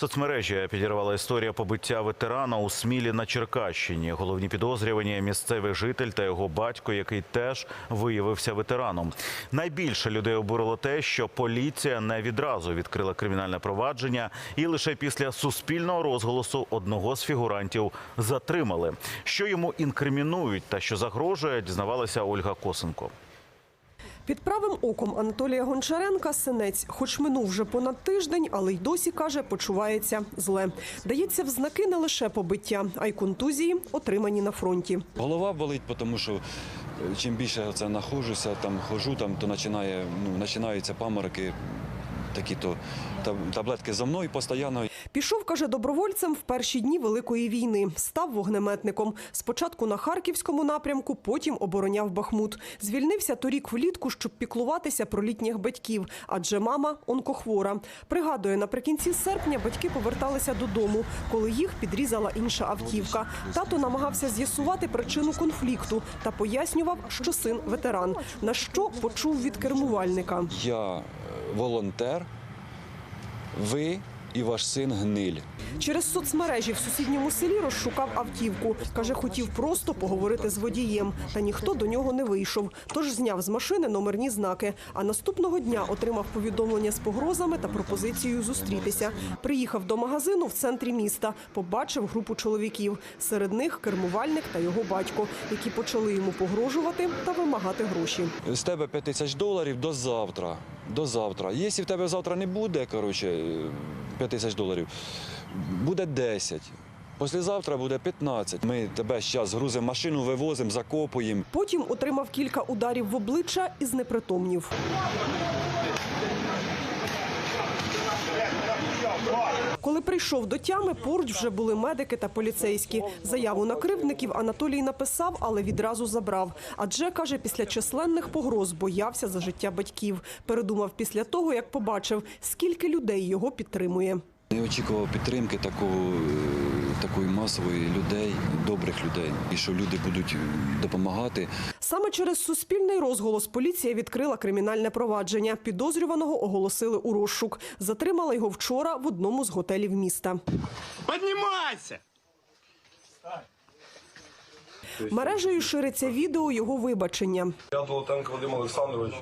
Соцмережі підірвала історія побиття ветерана у Смілі на Черкащині. Головні підозрювані – місцевий житель та його батько, який теж виявився ветераном. Найбільше людей обурило те, що поліція не відразу відкрила кримінальне провадження і лише після суспільного розголосу одного з фігурантів затримали. Що йому інкримінують та що загрожує, дізнавалася Ольга Косенко. Під правим оком Анатолія Гончаренка синець, хоч минув вже понад тиждень, але й досі каже, почувається зле. Дається в знаки не лише побиття, а й контузії, отримані на фронті. Голова болить, тому що е, чим більше це знаходжуся, там хожу, там то починає, ну, починаються памороки, такі то таб- таблетки за мною постійно. Пішов, каже, добровольцем в перші дні Великої війни. Став вогнеметником. Спочатку на Харківському напрямку, потім обороняв Бахмут. Звільнився торік влітку, щоб піклуватися про літніх батьків, адже мама онкохвора. Пригадує, наприкінці серпня батьки поверталися додому, коли їх підрізала інша автівка. Тато намагався з'ясувати причину конфлікту та пояснював, що син ветеран. На що почув від кермувальника. Я е, волонтер, ви і ваш син гниль. Через соцмережі в сусідньому селі розшукав автівку. Каже, хотів просто поговорити з водієм, та ніхто до нього не вийшов. Тож зняв з машини номерні знаки. А наступного дня отримав повідомлення з погрозами та пропозицією зустрітися. Приїхав до магазину в центрі міста, побачив групу чоловіків. Серед них кермувальник та його батько, які почали йому погрожувати та вимагати гроші. З тебе 5 тисяч доларів до завтра. До завтра. Якщо в тебе завтра не буде, коротше, 5 тисяч доларів, буде 10. Післязавтра буде 15. Ми тебе зараз грузимо машину, вивозимо, закопуємо. Потім отримав кілька ударів в обличчя і знепритомнів. Коли прийшов до тями, поруч вже були медики та поліцейські. Заяву на кривдників Анатолій написав, але відразу забрав. Адже каже, після численних погроз боявся за життя батьків. Передумав після того, як побачив, скільки людей його підтримує. Не очікував підтримки такого, е, такої масової людей, добрих людей, і що люди будуть допомагати. Саме через суспільний розголос поліція відкрила кримінальне провадження. Підозрюваного оголосили у розшук. Затримала його вчора в одному з готелів міста. Поднимайся! Мережею шириться відео його вибачення. Я Долотенко Вадим Олександрович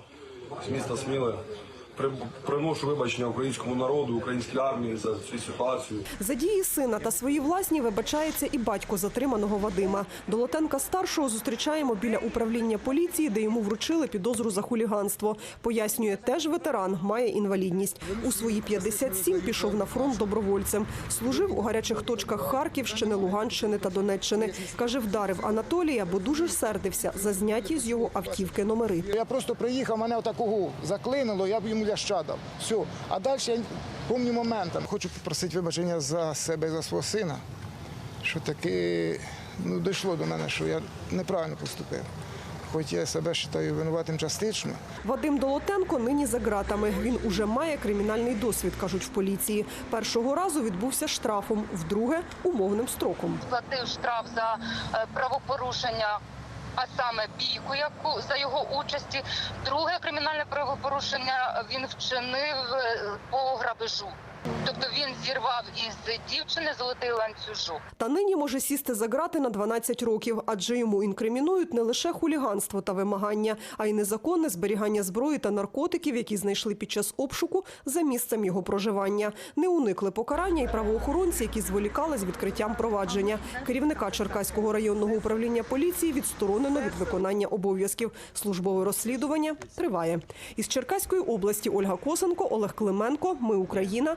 з міста Сміли. При- Приношу вибачення українському народу, українській армії за цю ситуацію. За дії сина та свої власні вибачається і батько затриманого Вадима. Долотенка старшого зустрічаємо біля управління поліції, де йому вручили підозру за хуліганство. Пояснює, теж ветеран, має інвалідність. У свої 57 пішов на фронт добровольцем. Служив у гарячих точках Харківщини, Луганщини та Донеччини. Каже, вдарив Анатолія, бо дуже сердився за зняті з його автівки номери. Я просто приїхав, мене отакого заклинило, я б йому ляща дав. Все. А далі я пам'ятаю моментом. Хочу попросити вибачення за себе і за свого сина, що таки ну, дійшло до мене, що я неправильно поступив. Хоч я себе вважаю винуватим частично. Вадим Долотенко нині за ґратами. Він уже має кримінальний досвід, кажуть в поліції. Першого разу відбувся штрафом, вдруге умовним строком. сплатив штраф за е, правопорушення, а саме бійку, яку за його участі. Друге кримінальне правопорушення він вчинив е, по грабежу. Тобто він зірвав із дівчини золотий ланцюжок. Та нині може сісти за ґрати на 12 років, адже йому інкримінують не лише хуліганство та вимагання, а й незаконне зберігання зброї та наркотиків, які знайшли під час обшуку за місцем його проживання. Не уникли покарання і правоохоронці, які зволікали з відкриттям провадження. Керівника Черкаського районного управління поліції відсторонено від виконання обов'язків. Службове розслідування триває. Із Черкаської області Ольга Косенко, Олег Клименко. Ми Україна.